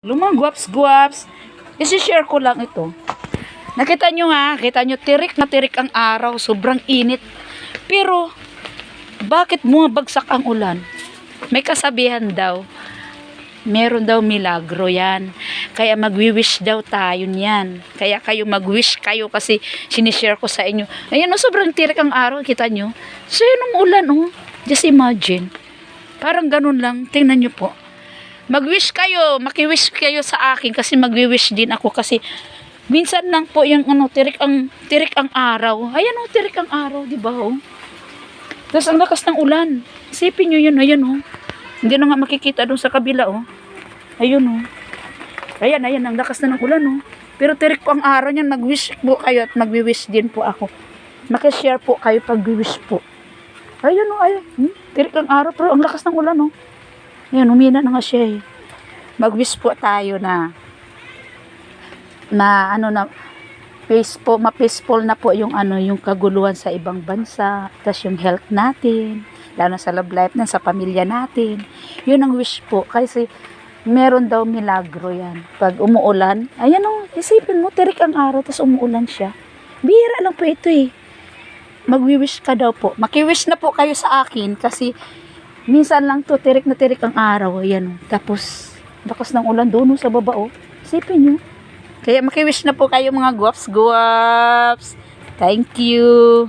Lumang guwaps-guwaps. Isi-share ko lang ito. Nakita nyo nga, kita nyo, tirik na tirik ang araw, sobrang init. Pero, bakit bumabagsak ang ulan? May kasabihan daw, meron daw milagro yan. Kaya magwi-wish daw tayo niyan. Kaya kayo mag-wish kayo kasi sinishare ko sa inyo. Ayan o, sobrang tirik ang araw, kita nyo. So, yun ang ulan oh. Just imagine. Parang ganun lang. Tingnan nyo po. Mag-wish kayo, maki-wish kayo sa akin kasi magwi-wish din ako kasi minsan lang po yung ano, tirik ang tirik ang araw. Ayan oh, tirik ang araw, di ba oh? Tapos ang lakas ng ulan. Isipin nyo yun, ayan oh. Hindi na nga makikita doon sa kabila oh. Ayun oh. Ayan, ayan, ang lakas na ng ulan oh. Pero tirik po ang araw niyan, mag-wish po kayo at magwi-wish din po ako. Maki-share po kayo pag wish po. Ayun oh, ayun. Hmm? Tirik ang araw pero ang lakas ng ulan oh. Ayan, umina na nga siya eh. Mag-wish po tayo na na ano na peaceful, ma-peaceful na po yung ano, yung kaguluhan sa ibang bansa, tas yung health natin, lalo na sa love life na sa pamilya natin. Yun ang wish po kasi meron daw milagro yan. Pag umuulan, ayan o, isipin mo, tirik ang araw, tas umuulan siya. Bihira lang po ito eh. Magwi-wish ka daw po. Maki-wish na po kayo sa akin kasi minsan lang to, tirik na tirik ang araw. Ayan. Tapos, lakas ng ulan doon oh, sa baba o. Isipin nyo. Kaya maki-wish na po kayo mga guwaps-guwaps. Thank you.